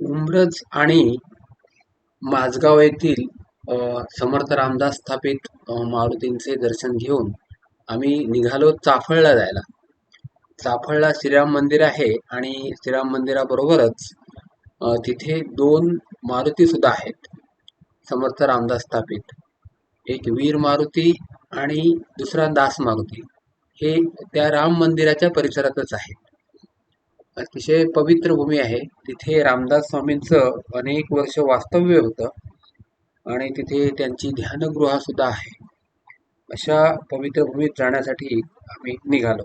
उंब्रज आणि माझगाव येथील समर्थ रामदास स्थापित मारुतींचे दर्शन घेऊन आम्ही निघालो चाफळला जायला. चाफळला श्रीराम मंदिर आहे आणि श्रीराम मंदिराबरोबरच तिथे दोन मारुती सुद्धा आहेत. समर्थ रामदास स्थापित एक वीर मारुती आणि दुसरा दास मारुती. हे त्या राम मंदिराच्या परिसरातच आहे. अतिशय पवित्र भूमी आहे. तिथे रामदास स्वामींचं अनेक वर्ष वास्तव्य होतं आणि तिथे त्यांची ध्यानगृहा सुद्धा आहे. अशा पवित्र भूमीत जाण्यासाठी आम्ही निघालो.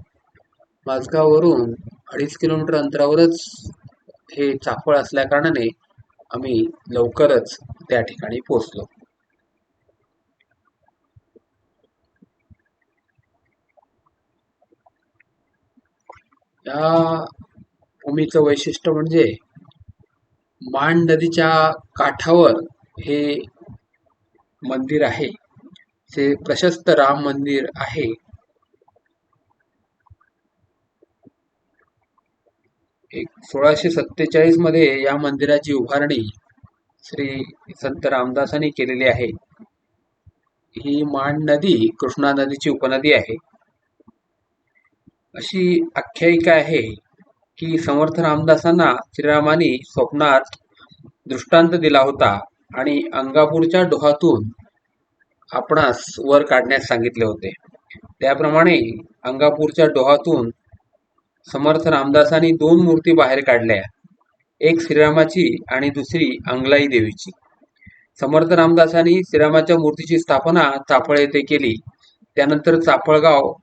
माझगाववरून अडीच किलोमीटर अंतरावरच हे चाफळ असल्याकारणाने आम्ही लवकरच त्या ठिकाणी पोहोचलो. या भूमीचं वैशिष्ट्य म्हणजे माण नदीच्या काठावर हे मंदिर आहे. ते प्रशस्त राम मंदिर आहे. एक सोळाशे सत्तेचाळीसमध्ये या मंदिराची उभारणी श्री संत रामदासांनी केलेली आहे. ही माण नदी कृष्णा नदीची उपनदी आहे. अशी आख्यायिका आहे की समर्थ रामदासांना श्रीरामाने स्वप्नात दृष्टांत दिला होता आणि अंगापूरच्या डोहातून आपणास वर काढण्यास सांगितले होते. त्याप्रमाणे अंगापूरच्या डोहातून समर्थ रामदासांनी दोन मूर्ती बाहेर काढल्या. एक श्रीरामाची आणि दुसरी अंगलाई देवीची. समर्थ रामदासांनी श्रीरामाच्या मूर्तीची स्थापना चाफळ येथे केली. त्यानंतर चाफळगाव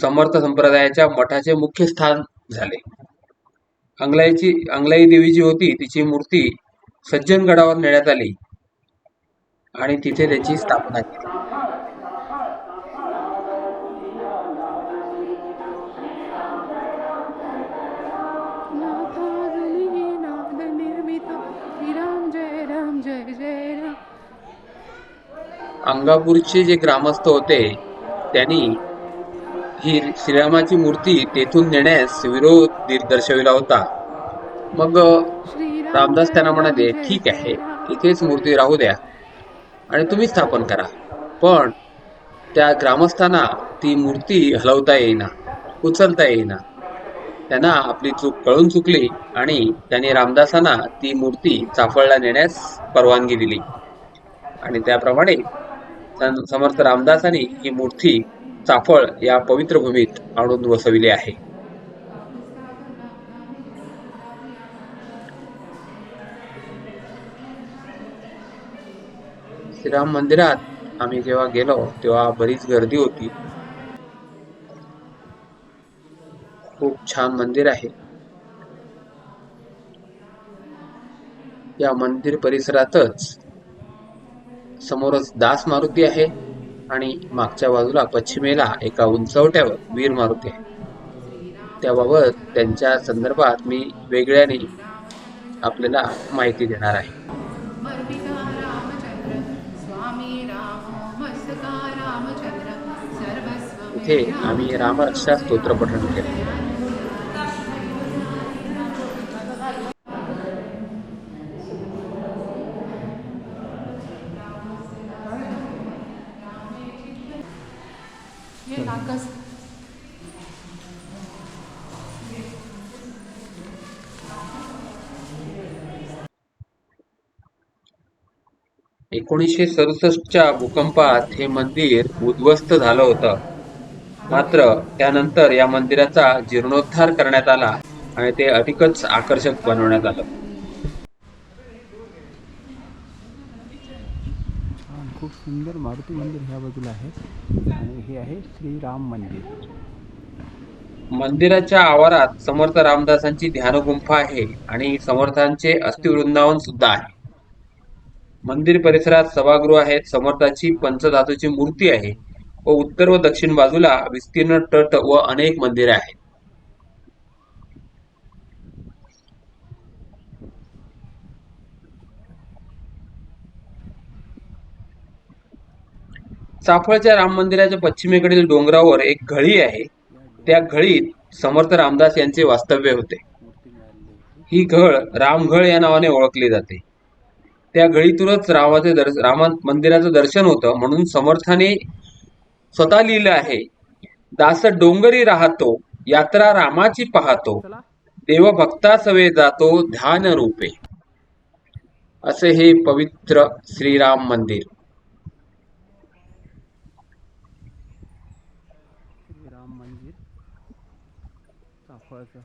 समर्थ संप्रदायाच्या मठाचे मुख्य स्थान झाले. अंगलाईची अंगलाई देवी जी होती तिची मूर्ती सज्जनगडावर नेण्यात आली. आणि तिथे त्याची स्थापना केली. अंगापूरचे जे ग्रामस्थ होते त्यांनी ही श्रीरामाची मूर्ती तेथून नेण्यास विरोध दर्शविला होता. मग रामदास त्यांना म्हणाले ठीक आहे जय राम." इथेच मूर्ती राहू द्या आणि तुम्ही स्थापन करा. पण त्या ग्रामस्थांना ती मूर्ती हलवता येईना उचलता येईना. त्यांना आपली चूक कळून चुकली आणि त्यांनी रामदासांना ती मूर्ती चाफळला नेण्यास परवानगी दिली. आणि त्याप्रमाणे समर्थ रामदासांनी ही मूर्ती चाफळ या पवित्र भूमीत आणून वसविली आहे. श्रीराम मंदिरात आम्ही जेव्हा गेलो तेव्हा बरीच गर्दी होती. खूप छान मंदिर आहे. या मंदिर परिसरातच समोरच दास मारुती आहे आणि मागच्या बाजूला पश्चिमेला एका उंचवट्यावर वीर मारुती आहे. त्याबाबत त्यांच्या संदर्भात मी वेगळ्याने आपल्याला माहिती देणार आहे. सर्वस्व आम्ही रामरक्षा स्तोत्र पठण केले. एकोणीसशे सदुसष्टच्या भूकंपात हे मंदिर उद्ध्वस्त झालं होतं. मात्र त्यानंतर या मंदिराचा जीर्णोद्धार करण्यात आला आणि ते अधिकच आकर्षक बनवण्यात आलं. खूप सुंदर मारुती मंदिर ह्या बाजूला आहे. आणि हे आहे श्रीराम मंदिर. मंदिराच्या आवारात समर्थ रामदासांची ध्यानगुंफा आहे आणि समर्थांचे अस्थिवृंदावन सुद्धा आहे. मंदिर परिसरात सभागृह आहेत. समर्थाची पंचधातूची मूर्ती आहे. व उत्तर व दक्षिण बाजूला विस्तीर्ण तट व अनेक मंदिरे आहेत. चाफळच्या राम मंदिराच्या पश्चिमेकडील डोंगरावर एक घळी आहे. त्या घळीत समर्थ रामदास यांचे वास्तव्य होते. ही घळ रामघळ या नावाने ओळखली जाते. त्या घळीतूनच रामाचे दर्श रामा मंदिराचं दर्शन होतं म्हणून समर्थाने स्वतः लिहिलं आहे दास डोंगरी राहतो यात्रा रामाची पाहतो देव भक्ता सवे जातो ध्यान रूपे असे हे पवित्र श्रीराम मंदिर श्रीराम मंदिर चाफळचं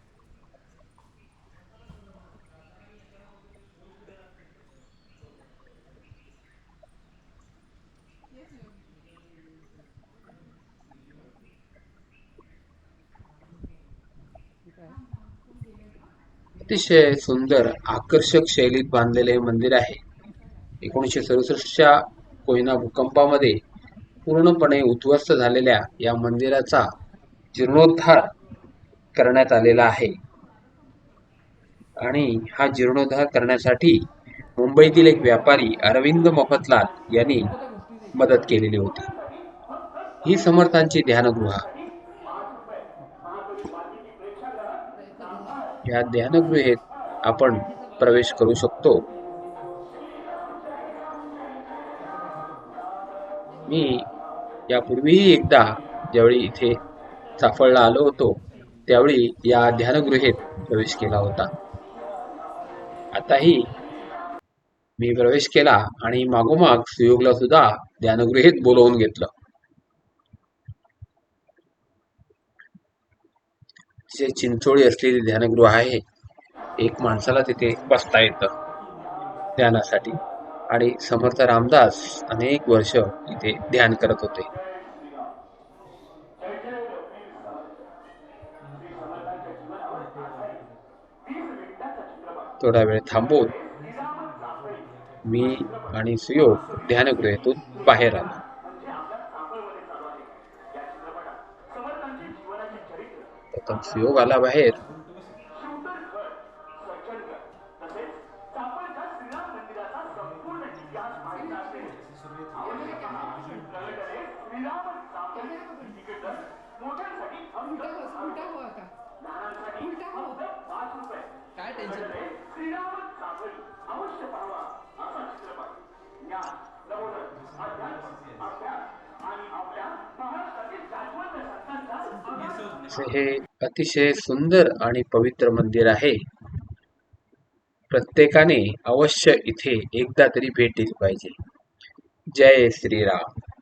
अतिशय सुंदर आकर्षक शैलीत बांधलेले हे मंदिर आहे. एकोणीसशे सदुसष्टच्या कोयना भूकंपामध्ये पूर्णपणे उद्ध्वस्त झालेल्या या मंदिराचा जीर्णोद्धार करण्यात आलेला आहे. आणि हा जीर्णोद्धार करण्यासाठी मुंबईतील एक व्यापारी अरविंद मफतलाल यांनी मदत केलेली होती. ही समर्थांची ध्यानगृहा या ध्यानगृहेत आपण प्रवेश करू शकतो. मी यापूर्वीही एकदा ज्यावेळी इथे साफळला आलो होतो त्यावेळी या ध्यानगृहेत प्रवेश केला होता. आताही मी प्रवेश केला आणि मागोमाग सुयोगला सुद्धा ध्यानगृहेत बोलवून घेतलं. जे चिंचोळी असलेले ध्यानगृह आहे एक माणसाला तिथे बसता येतं ध्यानासाठी. आणि समर्थ रामदास अनेक वर्ष इथे ध्यान करत होते. थोडा वेळ थांबून मी आणि सुयोग ध्यानगृहातून बाहेर आलो. प्रथम सुयोग आला बाहेर। उलटा हो आता उलटा हो काय टेन्शन हे अतिशय सुंदर आणि पवित्र मंदिर आहे. प्रत्येकाने अवश्य इथे एकदा तरी भेट दिली पाहिजे. जय श्रीराम.